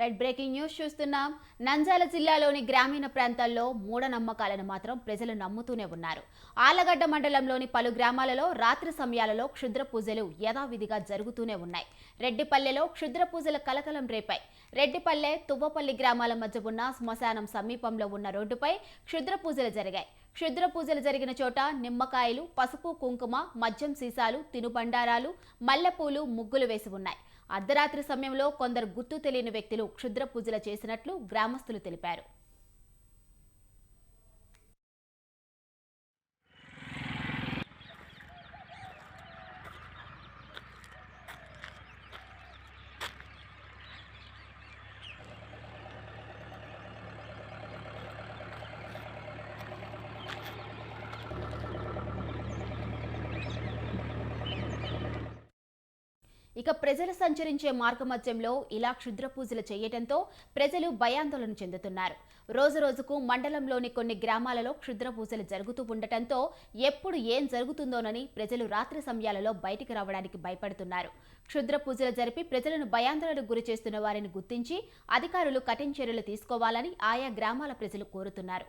Right breaking news చూస్తున్నాం. నంజాల జిల్లాలోని గ్రామీణ ప్రాంతాల్లో మూఢనమ్మకాలను మాత్రం ప్రజలు నమ్ముతూనే ఉన్నారు. ఆలగడ్డ మండలంలోని పలు గ్రామాలలో రాత్రి సమయాలలో క్షుద్ర పూజలు యథావిధిగా జరుగుతూనే ఉన్నాయి. రెడ్డిపల్లెలో క్షుద్ర పూజల కలకలం రేపాయి. రెడ్డిపల్లె తువ్వపల్లి గ్రామాల మధ్య ఉన్న శ్మశానం సమీపంలో ఉన్న రోడ్డుపై క్షుద్ర పూజలు జరిగాయి. క్షుద్ర పూజలు జరిగిన చోట నిమ్మకాయలు పసుపు కుంకుమ మద్యం సీసాలు తినుబండారాలు మల్లెపూలు ముగ్గులు వేసి ఉన్నాయి. అర్ధరాత్రి సమయంలో కొందరు గుర్తు తెలియని వ్యక్తులు క్షుద్ర పూజలు చేసినట్లు గ్రామస్తులు తెలిపారు. ఇక ప్రజలు సంచరించే మార్గమధ్యంలో ఇలా క్షుద్ర పూజలు చేయటంతో ప్రజలు భయాందోళన చెందుతున్నారు. రోజు రోజుకు మండలంలోని కొన్ని గ్రామాలలో క్షుద్ర పూజలు జరుగుతూ ఉండటంతో ఎప్పుడు ఏం జరుగుతుందోనని ప్రజలు రాత్రి సమయాలలో బయటికి రావడానికి భయపడుతున్నారు. క్షుద్ర పూజలు జరిపి ప్రజలను భయాందోళనకు గురి చేస్తున్న వారిని గుర్తించి అధికారులు కఠిన చర్యలు తీసుకోవాలని ఆయా గ్రామాల ప్రజలు కోరుతున్నారు.